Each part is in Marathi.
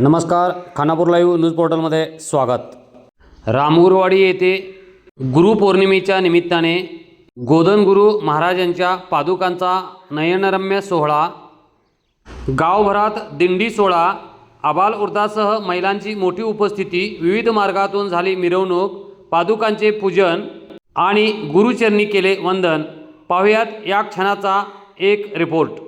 नमस्कार खानापूर लाईव्ह न्यूज पोर्टलमध्ये स्वागत. रामगुरवाडी येथे गुरुपौर्णिमेच्या निमित्ताने गोदनगुरू महाराजांच्या पादुकांचा नयनरम्य सोहळा गावभरात दिंडी सोहळा आबाल उर्दासह महिलांची मोठी उपस्थिती विविध मार्गातून झाली मिरवणूक पादुकांचे पूजन आणि गुरुचरणी केले वंदन. पाहुयात या क्षणाचा एक रिपोर्ट.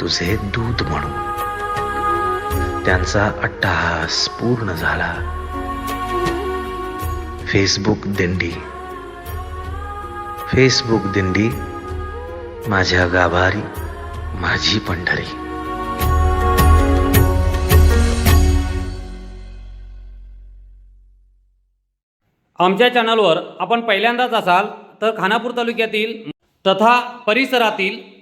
तुझे दूत म्हणून. त्यांचा अट्टहास पूर्ण झाला. फेसबुक दिंडी. फेसबुक दिंडी माझ्या गाभारी माझी पंढरी. आमच्या चॅनलवर आपण पहिल्यांदाच असाल तर खानापूर तालुक्यातील तथा परिसरातील